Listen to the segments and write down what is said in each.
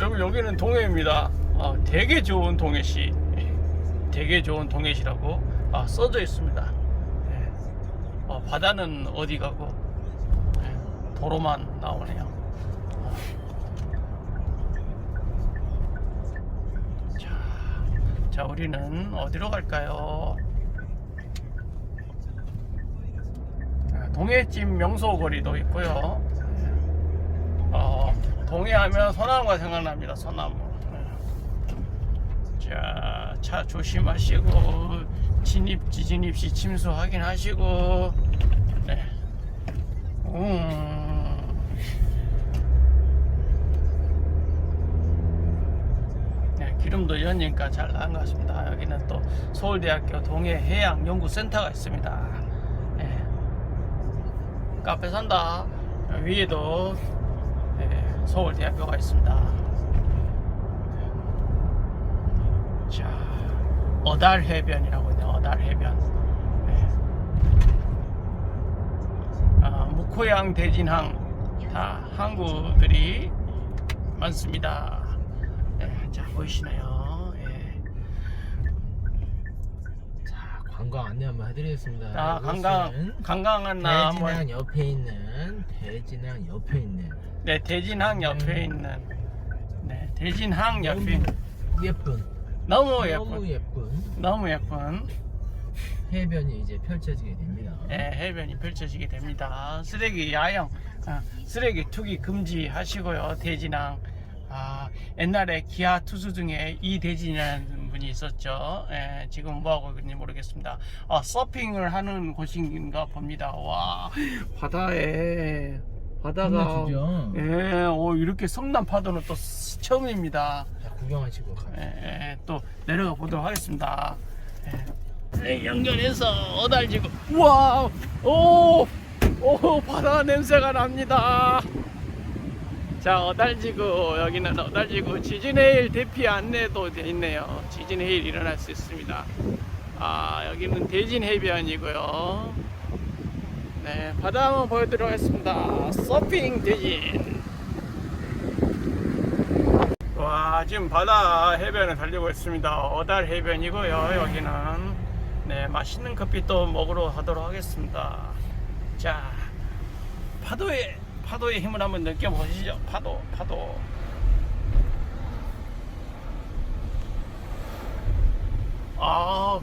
여기 여기는 동해입니다. 아, 되게 좋은 동해시, 되게 좋은 동해시라고 아, 써져 있습니다. 예. 어, 바다는 어디 가고 예, 도로만 나오네요. 자, 자 우리는 어디로 갈까요? 자, 동해집 명소거리도 있고요. 어, 동해하면 소나무가 생각납니다. 소나무. 네. 자, 차 조심하시고 진입 지진입 시 침수 확인하시고. 네. 음. 네, 기름도 연니까 잘 나은 것 같습니다. 여기는 또 서울대학교 동해해양연구센터가 있습니다. 네. 카페 산다. 위에도 네, 서울대학교가 있습니다. 자, 어달 해변이라고 있네요. 어달 해변. 네. 아, 무코양 대진항 다 항구들이 많습니다. 네, 자 보이시나요? 예. 자, 관광 안내 한번 해드리겠습니다. 자, 관광 관광한 나 대진항 한번 옆에 있는 대진항 옆에 있는 네 대진항 옆에 있는 네 대진항 옆에 있는 너무 예쁜 너무 너무 예쁜 예쁜 너무 예쁜 해변이 이제 펼쳐지게 됩니다. 예, 해변이 펼쳐지게 됩니다. 쓰레기 야영, 아, 쓰레기 투기 금지하시고요. 대진항. 아, 옛날에 기아 투수 중에 이 대진이라는 분이 있었죠. 예, 지금 뭐 하고 있는지 모르겠습니다. 아, 서핑을 하는 곳인가 봅니다. 와, 바다에 바다가 끝내주죠. 예, 오, 이렇게 성남 파도는 또 처음입니다. 자, 구경하시고 가요. 예, 예, 또 내려가 보도록 하겠습니다. 예. 네, 연결해서 어달지고 우와 오, 오 바다 냄새가 납니다. 자 어달지구 여기는 어달지구 지진해일 대피 안내도 돼 있네요. 지진해일 일어날 수 있습니다. 아 여기는 대진해변이고요. 네 바다 한번 보여드리도록 하겠습니다. 서핑 대진. 와 지금 바다 해변을 달리고 있습니다 어달 해변이고요 여기는 네 맛있는 커피 또 먹으러 가도록 하겠습니다 자 파도의 파도의 힘을 한번 느껴보시죠 파도 파도 아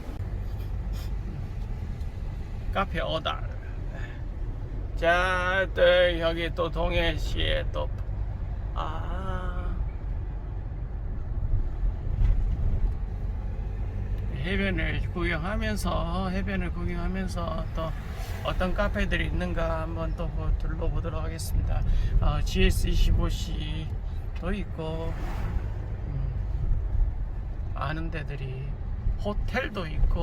카페 어달 네. 자또 여기 또 동해시에 또 아. 해변을 구경하면서 해변을 구경하면서 또 어떤 카페들이 있는가 한번 또 보- 둘러보도록 하겠습니다. 어, GS25C 도 있고 음, 아는 데들이 호텔도 있고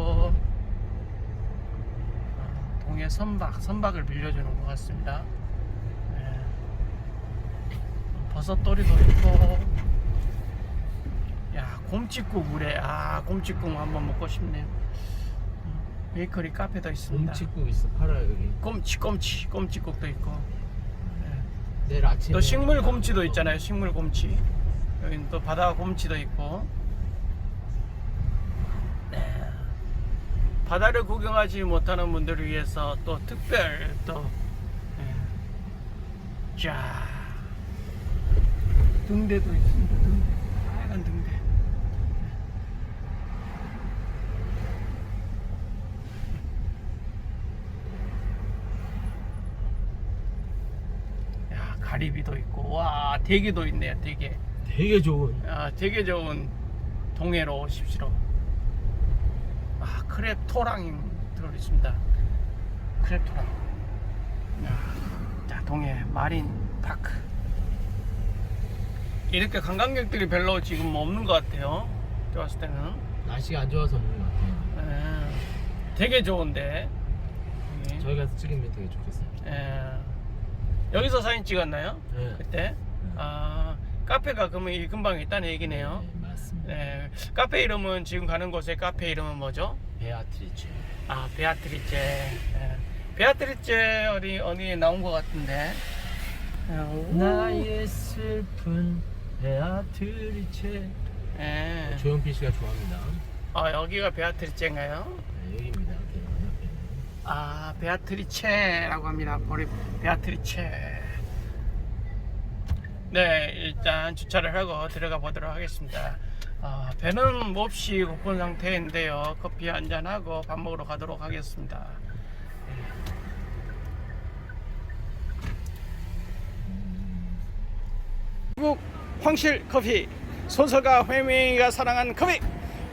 어, 동해 선박 선박을 빌려주는 것 같습니다. 네. 버섯돌이도 있고 야 곰칫국 물에 아 곰칫국 한번 먹고 싶네요 음, 베이커리 카페도 있습니다 곰칫국 있어 팔아요 여기. 곰치 곰치 곰칫국도 있고 예. 내일 아침에 또 식물 곰치도 있잖아요 식물 곰치 여기는 또 바다 곰치도 있고 네. 바다를 구경하지 못하는 분들을 위해서 또 특별 또 예. 자, 등대도 있습니다. 등대. 빨간 등대. 야, 가리비도 있고, 와, 대게도 있네요, 대게. 되게 좋은 아, 되게 좋은 동해로 오십시오. 아, 크랩 토랑이 들어있습니다. 크랩 토랑. 야, 자, 동해 마린 파크. 이렇게 관광객들이 별로 지금 없는 것 같아요. 봤을 때는. 날씨가 안 좋아서 없는 것 같아요. 예, 되게 좋은데. 저희 가서 찍으면 되게 좋겠어요. 예. 여기서 사진 찍었나요? 네. 그때? 아, 카페가 그러면 이 근방에 있다는 얘기네요. 네, 맞습니다. 네, 카페 이름은 지금 가는 곳의 카페 이름은 뭐죠? 베아트리체. 아, 베아트리체. 네. 베아트리체 어디 어디에 나온 것 같은데. 어, 오. 나의 슬픈 베아트리체. 예. 조용필 씨가 좋아합니다. 어, 여기가 베아트리체인가요? 네, 여기입니다. 아, 베아트리체라고 합니다. 머리 베아트리체. 네, 일단 주차를 하고 들어가 보도록 하겠습니다. 아, 배는 몹시 고픈 상태인데요. 커피 한잔 하고 밥 먹으러 가도록 하겠습니다. 미국 황실 커피 소설가 회명이가 사랑한 커피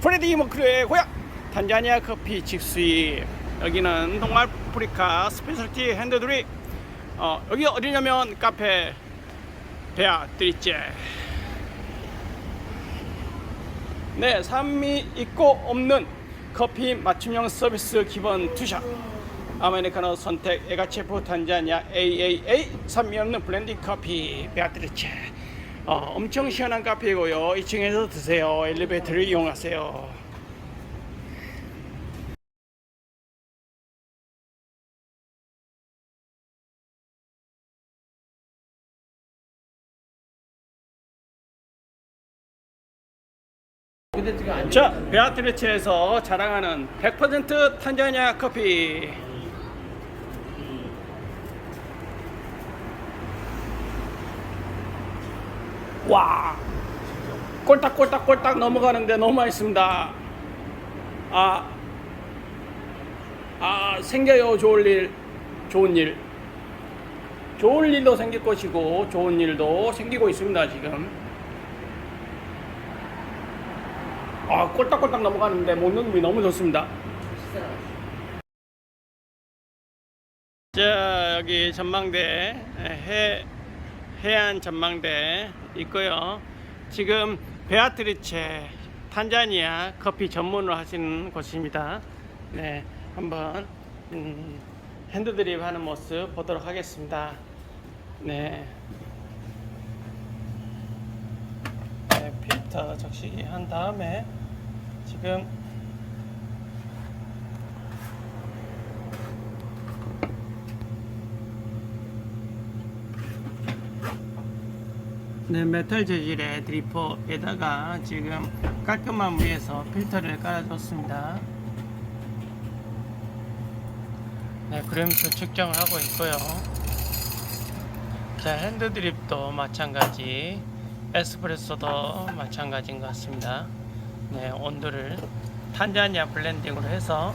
프레디 머큐리의 고향 탄자니아 커피 직수입 여기는 동아프리카 스페셜티 핸드들이 어, 여기 어디냐면 카페 베아트리제 네 산미 있고 없는 커피 맞춤형 서비스 기본 투샷. 아메리카노 선택 에가체프 탄자니아 AAA 산미 없는 블렌딩 커피 베아트리체 어, 엄청 시원한 카페이고요. 2층에서 드세요. 엘리베이터를 이용하세요 자 베아트리체에서 자랑하는 100% 탄자니아 커피. 와. 꼴딱꼴딱꼴딱 넘어가는데 너무 맛있습니다. 아, 아 생겨요. 좋을 일 좋은 일. 좋을 일도 생길 것이고 좋은 일도 생기고 있습니다 지금 아 꼴딱꼴딱 넘어가는데 먹는 놈이 너무 좋습니다 자 여기 전망대 해 해안 전망대 있고요. 지금 베아트리체 탄자니아 커피 전문을 하시는 곳입니다. 네, 한번 음, 핸드드립 하는 모습 보도록 하겠습니다. 네. 네, 필터 적시기 한 다음에 지금 네, 메탈 재질의 드리퍼에다가 지금 깔끔한 무에서 필터를 깔아줬습니다. 네, 그램수 측정을 하고 있고요. 자, 핸드 드립도 마찬가지, 에스프레소도 마찬가지인 것 같습니다. 네, 온도를 탄자니아 블렌딩으로 해서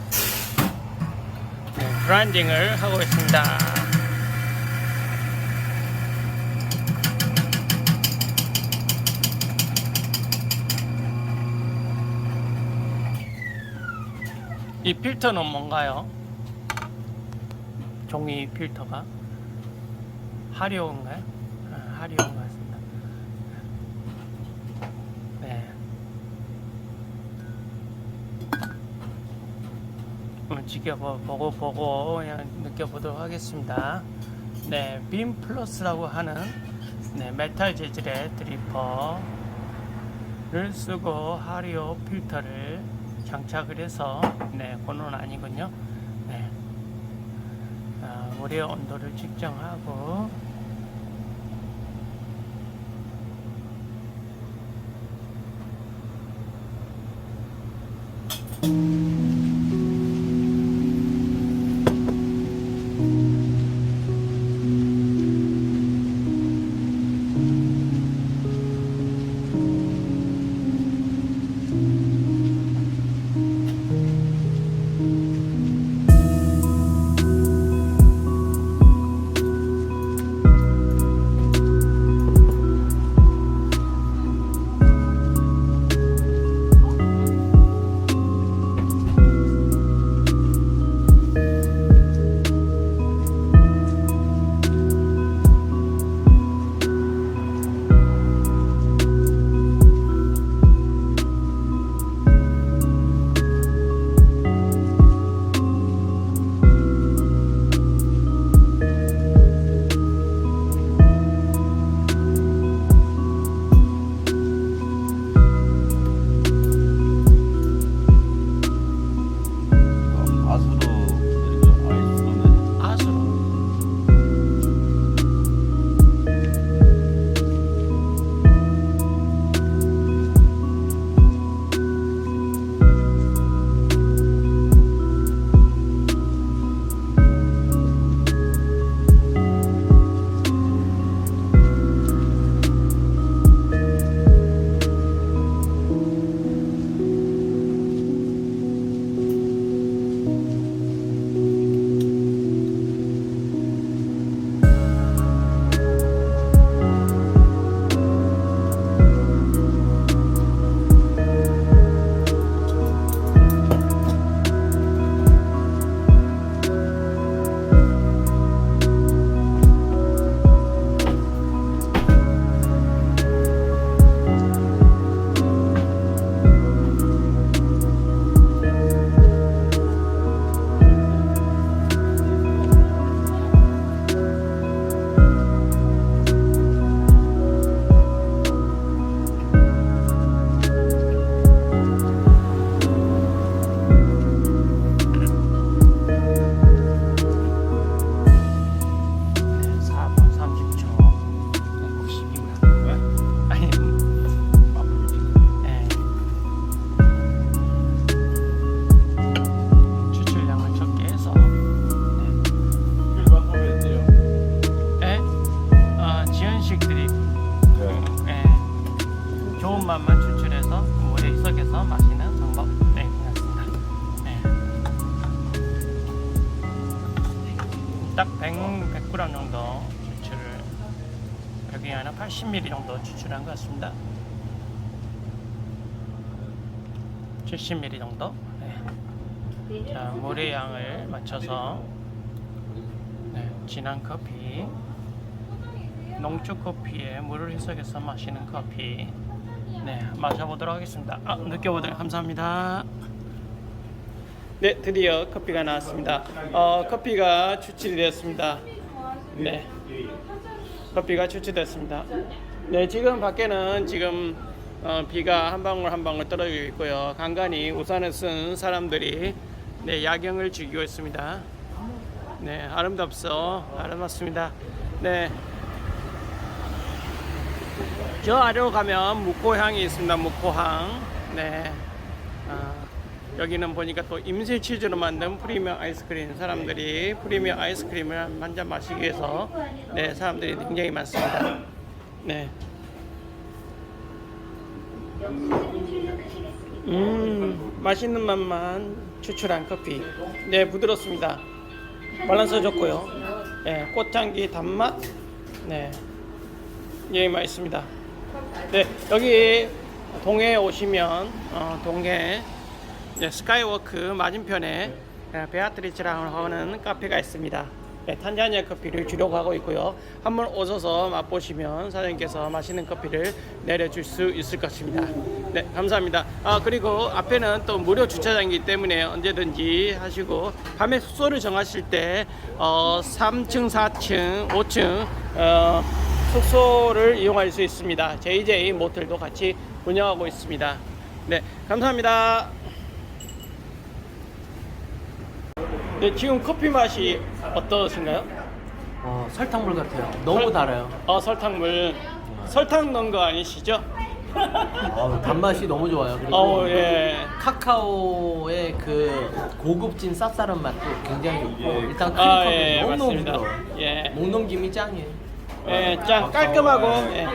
네, 브랜딩을 하고 있습니다. 이 필터는 뭔가요? 종이 필터가 하리오인가요? 아, 하리오인 것같습니다. 네. 한번 지켜보고 보고 그냥 느껴보도록 하겠습니다. 네, 빔 플러스라고 하는 네, 메탈 재질의 드리퍼를 쓰고 하리오 필터를 장착을 해서 네, 그는 아니군요. 네. 아, 물의 온도를 측정하고 70mm 정도 추출한 것 같습니다. 70mm 정도? 네. 자 물의 양을 맞춰서 네, 진한 커피. 농축 커피에 물을 희석해서 마시는 커피. 네 마셔보도록 하겠습니다. 아 느껴보도록 감사합니다. 네 드디어 커피가 나왔습니다. 어 커피가 추출이 되었습니다. 네. 커피가 추출됐습니다. 네, 지금 밖에는 지금 어, 비가 한 방울 한 방울 떨어지고 있고요. 간간히 우산을 쓴 사람들이 네, 야경을 즐기고 있습니다. 네, 아름답소. 아름답습니다. 네. 저 아래로 가면 묵고향이 있습니다. 묵고항. 네. 아, 여기는 보니까 또 임실 치즈로 만든 프리미엄 아이스크림 사람들이 프리미엄 아이스크림을 한 잔 마시기 위해서 네 사람들이 굉장히 많습니다. 네. 음 맛있는 맛만 추출한 커피. 네 부드럽습니다. 밸런스 좋고요. 네 꽃향기 단맛. 네. 예 맛있습니다. 네 여기 동해에 오시면 어, 동해 네, 스카이워크 맞은편에 네, 베아트리치라고 하는 카페가 있습니다. 네, 탄자니아 커피를 주려고 하고 있고요. 한번 오셔서 맛보시면 사장님께서 맛있는 커피를 내려줄 수 있을 것입니다. 네, 감사합니다. 아 그리고 앞에는 또 무료 주차장이기 때문에 언제든지 하시고 밤에 숙소를 정하실 때 어, 3층, 4층, 5층 어, 숙소를 이용할 수 있습니다. JJ 모텔도 같이 운영하고 있습니다. 네, 감사합니다. 네, 지금 커피 맛이 어떠신가요? 어, 설탕물 같아요. 너무 설- 달아요. 어, 설탕물. 설탕 넣은 거 아니시죠? 어, 단맛이 너무 좋아요. 그리고 어, 예. 카카오의 그 고급진 쌉싸름 맛도 굉장히 좋고 일단 크림컵이 아, 예, 너무 너무 맞습니다. 부드러워. 예. 목 넘김이 짱이에요. 예, 짱 깔끔하고 예.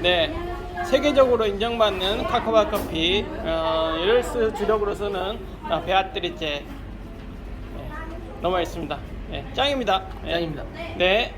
네. 세계적으로 인정받는 카카오 커피 어, 주력으로 쓰는 어, 베아트리제 예, 너무 맛있습니다. 예, 짱입니다. 예. 짱입니다. 네.